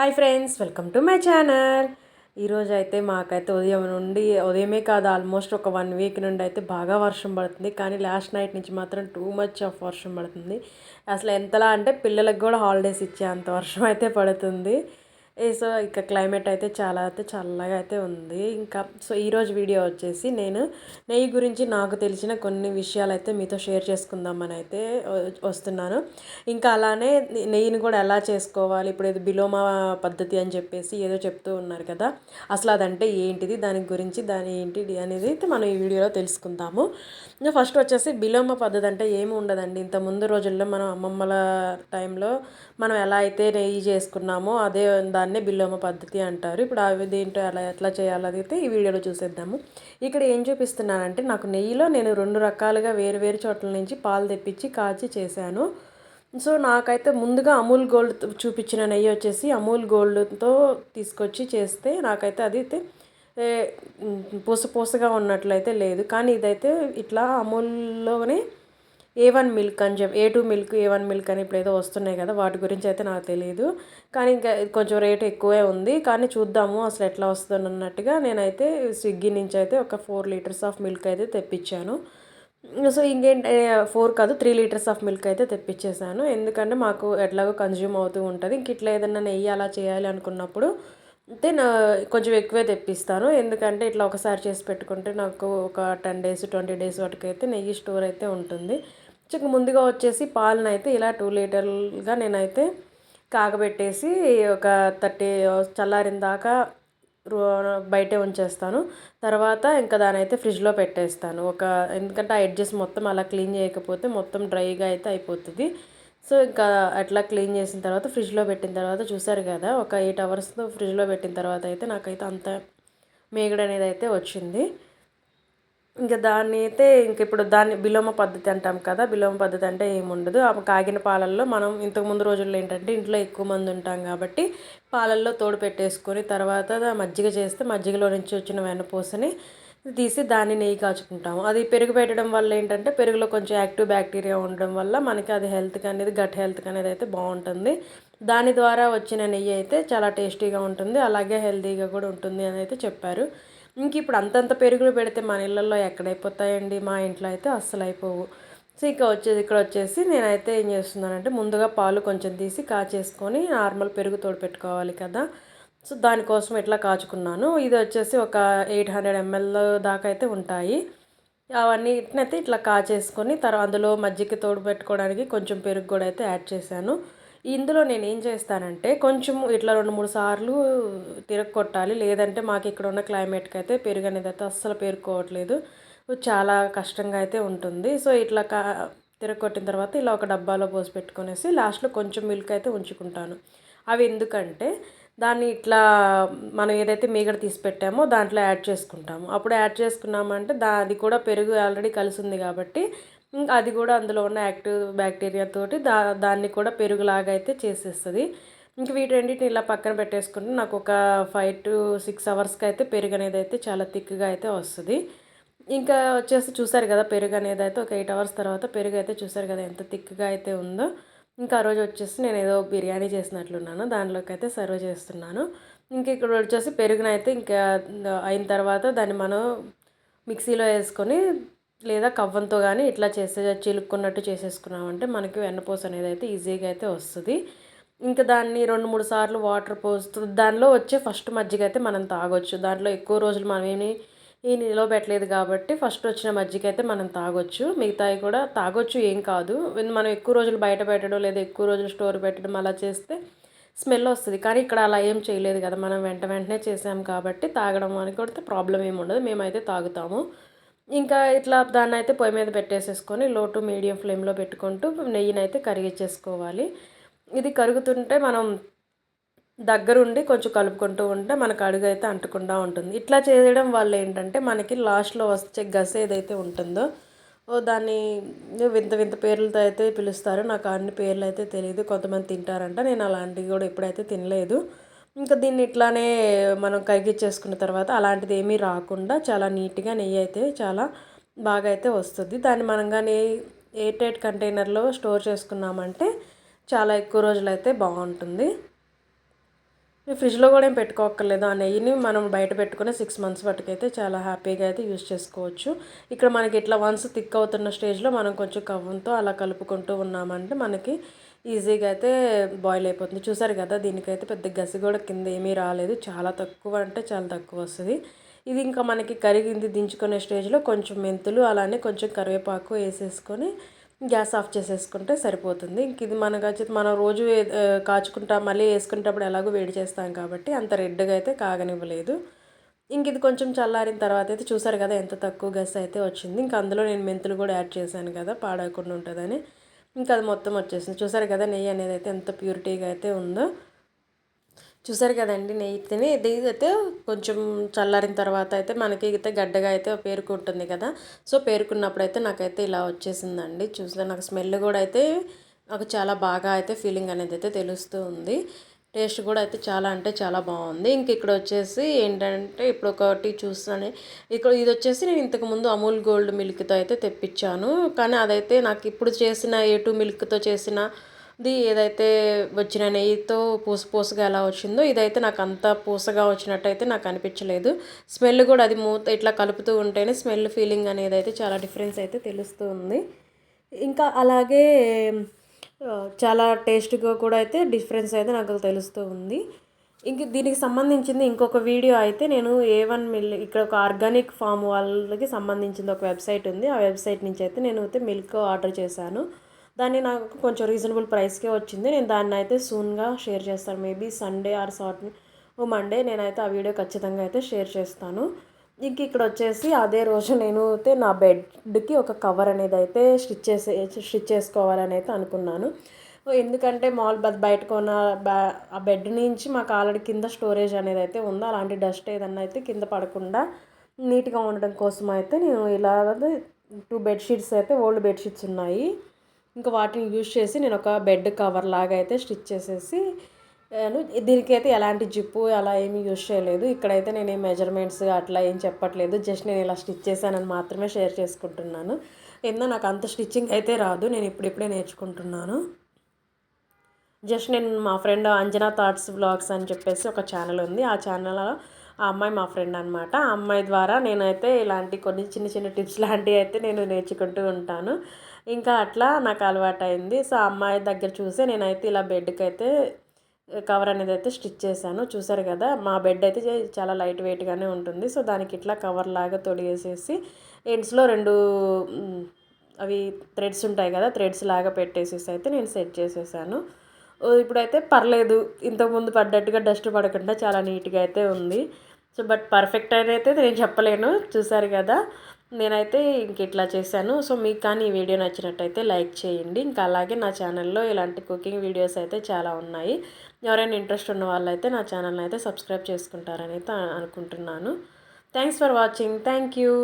Hi friends welcome to my channel. ఈరోజు అయితే మాకైతే ఉదయం నుండి ఉదయమే కాదు ఆల్మోస్ట్ ఒక వన్ వీక్ నుండి అయితే బాగా వర్షం పడుతుంది. కానీ లాస్ట్ నైట్ నుంచి మాత్రం టూ మచ్ ఆఫ్ వర్షం పడుతుంది. అసలు ఎంతలా అంటే పిల్లలకు కూడా హాలిడేస్ ఇచ్చే అంత వర్షం అయితే పడుతుంది. సో ఇక క్లైమేట్ అయితే చాలా అయితే చల్లగా అయితే ఉంది. ఇంకా సో ఈరోజు వీడియో వచ్చేసి నేను నెయ్యి గురించి నాకు తెలిసిన కొన్ని విషయాలు అయితే మీతో షేర్ చేసుకుందామని అయితే వస్తున్నాను. ఇంకా అలానే నెయ్యిని కూడా ఎలా చేసుకోవాలి ఇప్పుడు ఇది బిలోమా పద్ధతి అని చెప్పేసి ఏదో చెప్తూ ఉన్నారు కదా అసలు అదంటే ఏంటిది దాని గురించి దాని ఏంటిది అనేది అయితే మనం ఈ వీడియోలో తెలుసుకుందాము. ఇంకా ఫస్ట్ వచ్చేసి బిలోమ పద్ధతి అంటే ఏమి ఉండదండి. ఇంత ముందు రోజుల్లో మనం అమ్మమ్మల టైంలో మనం ఎలా అయితే నెయ్యి చేసుకున్నామో అదే దాన్నే బిల్లోమ పద్ధతి అంటారు. ఇప్పుడు అవి దేంటో ఎలా ఎట్లా చేయాలో ఈ వీడియోలో చూసేద్దాము. ఇక్కడ ఏం చూపిస్తున్నానంటే నాకు నెయ్యిలో నేను రెండు రకాలుగా వేరు వేరు చోట్ల నుంచి పాలు తెప్పించి కాచి చేశాను. సో నాకైతే ముందుగా అమూల్ గోల్డ్ చూపించిన నెయ్యి వచ్చేసి అమూల్ గోల్డ్తో తీసుకొచ్చి చేస్తే నాకైతే అది అయితే పూస పూసగా ఉన్నట్లయితే లేదు. కానీ ఇదైతే ఇట్లా అమూల్లోనే ఏ వన్ మిల్క్ అని చెప్పి A two milk A one milk అని ఇప్పుడు ఏదో వస్తున్నాయి కదా వాటి గురించి అయితే నాకు తెలియదు కానీ ఇంకా కొంచెం రేట్ ఎక్కువే ఉంది. కానీ చూద్దాము అసలు ఎట్లా వస్తుంది అన్నట్టుగా నేనైతే స్విగ్గీ నుంచి అయితే ఒక ఫోర్ లీటర్స్ ఆఫ్ మిల్క్ అయితే తెప్పించాను. సో ఇంకేంటి ఫోర్ కాదు త్రీ లీటర్స్ ఆఫ్ మిల్క్ అయితే తెప్పించేసాను ఎందుకంటే మాకు ఎట్లాగో కన్జ్యూమ్ అవుతూ ఉంటుంది. ఇంక ఇట్లా ఏదైనా నెయ్యి అలా చేయాలి అనుకున్నప్పుడు అయితే నా కొంచెం ఎక్కువే తెప్పిస్తాను. ఎందుకంటే ఇట్లా ఒకసారి చేసి పెట్టుకుంటే నాకు ఒక టెన్ డేస్ ట్వంటీ డేస్ వరకు అయితే నెయ్యి స్టోర్ అయితే ఉంటుంది. సో ముందుగా వచ్చేసి పాలను అయితే ఇలా టూ లీటర్లుగా నేనైతే కాగబెట్టేసి ఒక థర్టీ చల్లారిన దాకా రో- బయటే ఉంచేస్తాను. తర్వాత ఇంకా దాని అయితే ఫ్రిడ్జ్లో పెట్టేస్తాను. ఒక ఎందుకంటే ఆ ఎడ్జెస్ మొత్తం అలా క్లీన్ చేయకపోతే మొత్తం డ్రైగా అయితే అయిపోతుంది. సో ఇంకా అట్లా క్లీన్ చేసిన తర్వాత ఫ్రిడ్జ్లో పెట్టిన తర్వాత చూసారు కదా ఒక ఎయిట్ అవర్స్ ఫ్రిడ్జ్లో పెట్టిన తర్వాత అయితే నాకైతే అంత మేగడ అనేది అయితే వచ్చింది. ఇంకా దాన్ని అయితే ఇంక ఇప్పుడు దాన్ని బిలోమ పద్ధతి అంటాం కదా బిలోమ పద్ధతి అంటే ఏముండదు. ఆ కాగిన పాలల్లో మనం ఇంతకుముందు రోజుల్లో ఏంటంటే ఇంట్లో ఎక్కువ మంది ఉంటాం కాబట్టి పాలల్లో తోడు పెట్టేసుకొని తర్వాత మజ్జిగ చేస్తే మజ్జిగలో నుంచి వచ్చిన వెన్నపూసని తీసి దాన్ని నెయ్యి కాచుకుంటాము. అది పెరుగు పెట్టడం వల్ల ఏంటంటే పెరుగులో కొంచెం యాక్టివ్ బ్యాక్టీరియా ఉండడం వల్ల మనకి అది హెల్త్కి అనేది గట్ హెల్త్కి అనేది అయితే బాగుంటుంది. దాని ద్వారా వచ్చిన నెయ్యి అయితే చాలా టేస్టీగా ఉంటుంది. అలాగే హెల్తీగా కూడా ఉంటుంది అని అయితే చెప్పారు. ఇంక ఇప్పుడు అంతంత పెరుగులు పెడితే మన ఇళ్ళల్లో ఎక్కడైపోతాయండి? మా ఇంట్లో అయితే అస్సలు అయిపోవు. సో ఇక వచ్చేది ఇక్కడ వచ్చేసి నేనైతే ఏం చేస్తున్నానంటే ముందుగా పాలు కొంచెం తీసి కాచేసుకొని నార్మల్ పెరుగు తోడు పెట్టుకోవాలి కదా. సో దానికోసం ఇట్లా కాచుకున్నాను? ఇది వచ్చేసి ఒక ఎయిట్ హండ్రెడ్ ఎంఎల్ దాకా అయితే ఉంటాయి. అవన్నీ అయితే ఇట్లా కాచేసుకొని తర్వాత అందులో మజ్జిగ తోడు పెట్టుకోవడానికి కొంచెం పెరుగు కూడా అయితే యాడ్ చేశాను. ఇందులో నేను ఏం చేస్తానంటే కొంచెం ఇట్లా రెండు మూడు సార్లు తిరగొట్టాలి లేదంటే మాకు ఇక్కడ ఉన్న క్లైమేట్కి అయితే పెరుగు అనేది అయితే అస్సలు పేరుకోవట్లేదు. చాలా కష్టంగా అయితే ఉంటుంది. సో ఇట్లా కా తిరగొట్టిన తర్వాత ఇలా ఒక డబ్బాలో పోసి పెట్టుకునేసి లాస్ట్లో కొంచెం మిల్క్ అయితే ఉంచుకుంటాను. అవి ఎందుకంటే దాన్ని ఇట్లా మనం ఏదైతే మీగడ తీసి పెట్టామో దాంట్లో యాడ్ చేసుకుంటాము. అప్పుడు యాడ్ చేసుకున్నామంటే దా అది కూడా పెరుగు ఆల్రెడీ కలిసి ఉంది కాబట్టి ఇంకా అది కూడా అందులో ఉన్న యాక్టివ్ బ్యాక్టీరియా తోటి దా దాన్ని కూడా పెరుగులాగా అయితే చేసేస్తుంది. ఇంక వీటన్నిటిని ఇలా పక్కన పెట్టేసుకుంటే నాకు ఒక ఫైవ్ టు సిక్స్ అవర్స్కి అయితే పెరుగు అనేది అయితే చాలా థిక్గా అయితే వస్తుంది. ఇంకా వచ్చేసి చూసారు కదా పెరుగు అనేది అయితే ఒక ఎయిట్ అవర్స్ తర్వాత పెరుగు అయితే చూసారు కదా ఎంత థిక్గా అయితే ఉందో. ఇంకా ఆ రోజు వచ్చేసి నేను ఏదో బిర్యానీ చేసినట్లున్నాను. దానిలోకి అయితే సర్వ్ చేస్తున్నాను. ఇంకా ఇక్కడ వచ్చేసి పెరుగునైతే ఇంకా అయిన తర్వాత దాన్ని మనం మిక్సీలో వేసుకొని లేదా కవ్వంతో కానీ ఇట్లా చేసే చిలుక్కున్నట్టు చేసేసుకున్నామంటే మనకి వెన్నపూస అనేది అయితే ఈజీగా అయితే వస్తుంది. ఇంకా దాన్ని రెండు మూడు సార్లు వాటర్ పోస్తూ దానిలో వచ్చే ఫస్ట్ మజ్జిగ అయితే మనం తాగొచ్చు. దాంట్లో ఎక్కువ రోజులు మనం ఏమి ఈ నిలవబెట్టలేదు కాబట్టి ఫస్ట్ వచ్చిన మజ్జిగ అయితే మనం తాగొచ్చు. మిగతాయి కూడా తాగొచ్చు ఏం కాదు. మనం ఎక్కువ రోజులు బయట పెట్టడం లేదా ఎక్కువ రోజులు స్టోర్ పెట్టడం అలా చేస్తే స్మెల్ వస్తుంది. కానీ ఇక్కడ అలా ఏం చేయలేదు కదా మనం వెంట వెంటనే చేసాం కాబట్టి తాగడం అని కూడా ప్రాబ్లం ఏమి ఉండదు. మేమైతే తాగుతాము. ఇంకా ఇట్లా దాన్ని అయితే పొయ్యి మీద పెట్టేసేసుకొని లో టు మీడియం ఫ్లేమ్లో పెట్టుకుంటూ నెయ్యిని అయితే కరిగించేసుకోవాలి ఇది కరుగుతుంటే మనం దగ్గరుండి కొంచెం కలుపుకుంటూ ఉంటే మనకు అడుగు అయితే అంటకుండా ఉంటుంది. ఇట్లా చేయడం వల్ల ఏంటంటే మనకి లాస్ట్లో వచ్చే గస ఏదైతే ఉంటుందో ఓ దాన్ని వింత వింత పేర్లతో అయితే పిలుస్తారు. నాకు అన్ని పేర్లు అయితే తెలియదు కొంతమంది తింటారంట. నేను అలాంటివి కూడా ఎప్పుడైతే తినలేదు. ఇంకా దీన్ని ఇట్లానే మనం కరిగిచ్చేసుకున్న తర్వాత అలాంటిది ఏమీ రాకుండా చాలా నీట్గా నెయ్యి అయితే చాలా బాగా అయితే వస్తుంది. దాన్ని మనం కానీ ఎయిర్ టైట్ కంటైనర్లో స్టోర్ చేసుకున్నామంటే చాలా ఎక్కువ రోజులు అయితే బాగుంటుంది. ఫ్రిడ్జ్లో కూడా ఏం పెట్టుకోక్కర్లేదు. ఆ నెయ్యిని మనం బయట పెట్టుకుని సిక్స్ మంత్స్ వరకైతే చాలా హ్యాపీగా అయితే యూస్ చేసుకోవచ్చు. ఇక్కడ మనకి ఇట్లా వన్స్ థిక్ అవుతున్న స్టేజ్లో మనం కొంచెం కవ్వంతో అలా కలుపుకుంటూ ఉన్నామంటే మనకి ఈజీగా అయితే బాయిల్ అయిపోతుంది. చూసారు కదా దీనికైతే పెద్ద గసి కూడా కింద ఏమీ రాలేదు. చాలా తక్కువ అంటే చాలా తక్కువ వస్తుంది. ఇది ఇంకా మనకి కరిగింది దించుకునే స్టేజ్లో కొంచెం మెంతులు అలానే కొంచెం కరివేపాకు వేసేసుకొని గ్యాస్ ఆఫ్ చేసేసుకుంటే సరిపోతుంది. ఇంక ఇది మనకు మనం రోజు కాచుకుంటా మళ్ళీ వేసుకునేటప్పుడు ఎలాగో వేడి చేస్తాం కాబట్టి అంత రెడ్గా అయితే కాగనివ్వలేదు. ఇంక ఇది కొంచెం చల్లారిన తర్వాత అయితే చూసారు కదా ఎంత తక్కువ గస్ అయితే వచ్చింది. ఇంకా అందులో నేను మెంతులు కూడా యాడ్ చేశాను కదా పాడకుండా ఉంటుందని. ఇంకా అది మొత్తం వచ్చేసింది. చూసారు కదా నెయ్యి అనేది అయితే ఎంత ప్యూరిటీగా అయితే ఉందో. చూసారు కదండి నెయ్యిని ఇది అయితే కొంచెం చల్లారిన తర్వాత అయితే మనకి అయితే గడ్డగా అయితే పేరుకుంటుంది కదా. సో పేరుకున్నప్పుడు అయితే నాకైతే ఇలా వచ్చేసిందండి. చూసారు నాకు స్మెల్ కూడా అయితే నాకు చాలా బాగా అయితే ఫీలింగ్ అనేది అయితే తెలుస్తూ ఉంది. టేస్ట్ కూడా అయితే చాలా అంటే చాలా బాగుంది. ఇంక ఇక్కడ వచ్చేసి ఏంటంటే ఇప్పుడు ఒకటి చూస్తాను. ఇక్కడ ఇది వచ్చేసి నేను ఇంతకుముందు అమూల్ గోల్డ్ మిల్క్తో అయితే తెప్పించాను. కానీ అదైతే నాకు ఇప్పుడు చేసిన ఏ టూ మిల్క్తో చేసిన ఇది ఏదైతే వచ్చిన నెయ్యితో పూస పూసగా ఎలా వచ్చిందో ఇదైతే నాకు అంత పూసగా వచ్చినట్టయితే నాకు అనిపించలేదు. స్మెల్ కూడా అది మూత ఇట్లా కలుపుతూ ఉంటేనే స్మెల్ ఫీలింగ్ అనేది అయితే చాలా డిఫరెన్స్ అయితే తెలుస్తూ ఉంది. ఇంకా అలాగే చాలా టేస్ట్గా కూడా అయితే డిఫరెన్స్ అయితే నాకు తెలుస్తూ ఉంది. ఇంక దీనికి సంబంధించింది ఇంకొక వీడియో అయితే నేను ఏ వన్ మిల్ ఇక్కడ ఒక ఆర్గానిక్ ఫామ్ వాళ్ళకి సంబంధించింది ఒక వెబ్సైట్ ఉంది. ఆ వెబ్సైట్ నుంచి అయితే నేను అయితే మిల్క్ ఆర్డర్ చేశాను. దాన్ని నాకు కొంచెం రీజనబుల్ ప్రైస్కే వచ్చింది. నేను దాన్ని అయితే సూన్గా షేర్ చేస్తాను. Maybe Sunday or Sat or Monday నేనైతే ఆ వీడియో ఖచ్చితంగా అయితే షేర్ చేస్తాను. ఇంక ఇక్కడ వచ్చేసి అదే రోజు నేను అయితే నా బెడ్కి ఒక కవర్ అనేది అయితే స్టిచ్ చేసే స్టిచ్ చేసుకోవాలని అయితే అనుకున్నాను. ఎందుకంటే మాల్ బయట కొన్న ఆ బెడ్ నుంచి మాకు ఆల్రెడీ కింద స్టోరేజ్ అనేది అయితే ఉందో? అలాంటి డస్ట్ ఏదన్నా అయితే కింద పడకుండా నీట్గా ఉండడం కోసం అయితే నేను ఇలా టూ బెడ్షీట్స్ అయితే ఓల్డ్ బెడ్షీట్స్ ఉన్నాయి. ఇంకా వాటిని యూజ్ చేసి నేను ఒక బెడ్ కవర్ లాగా అయితే స్టిచ్ చేసేసి దీనికైతే ఎలాంటి జిప్పు అలా ఏమీ యూజ్ చేయలేదు. ఇక్కడైతే నేను ఏం మెజర్మెంట్స్ అట్లా ఏం చెప్పట్లేదు. జస్ట్ నేను ఇలా స్టిచ్ చేశానని మాత్రమే షేర్ చేసుకుంటున్నాను. ఏందో నాకు అంత స్టిచ్చింగ్ అయితే రాదు. నేను ఇప్పుడిప్పుడే నేర్చుకుంటున్నాను. జస్ట్ నేను మా ఫ్రెండ్ అంజనా థాట్స్ బ్లాగ్స్ అని చెప్పేసి ఒక ఛానల్ ఉంది. ఆ ఛానల్లో ఆ అమ్మాయి మా ఫ్రెండ్ అనమాట ఆ అమ్మాయి ద్వారా నేనైతే ఇలాంటి కొన్ని చిన్న చిన్న టిప్స్ లాంటివి అయితే నేను నేర్చుకుంటూ ఉంటాను. ఇంకా అట్లా నాకు అలవాటైంది. సో అమ్మాయి దగ్గర చూసే నేనైతే ఇలా బెడ్కి అయితే కవర్ అనేది అయితే స్టిచ్ చేశాను. చూసారు కదా మా బెడ్ అయితే చాలా లైట్ వెయిట్గానే ఉంటుంది. సో దానికి ఇట్లా కవర్ లాగా తొడిగేసేసి ఎండ్స్లో రెండు అవి థ్రెడ్స్ ఉంటాయి కదా థ్రెడ్స్ లాగా పెట్టేసేసి అయితే నేను సెట్ చేసేసాను. ఇప్పుడైతే పర్లేదు. ఇంతకుముందు పడ్డట్టుగా డస్ట్ పడకుండా చాలా నీట్గా అయితే ఉంది. సో బట్ పర్ఫెక్ట్ అని అయితే నేను చెప్పలేను. చూసారు కదా నేనైతే ఇంక ఇట్లా చేశాను. సో మీకు కానీ ఈ వీడియో నచ్చినట్టయితే లైక్ చేయండి. ఇంకా అలాగే నా ఛానల్లో ఇలాంటి కుకింగ్ వీడియోస్ అయితే చాలా ఉన్నాయి. ఎవరైనా ఇంట్రెస్ట్ ఉన్న వాళ్ళైతే నా ఛానల్ని అయితే సబ్స్క్రైబ్ చేసుకుంటారని అయితే అనుకుంటున్నాను. Thanks for watching. Thank you.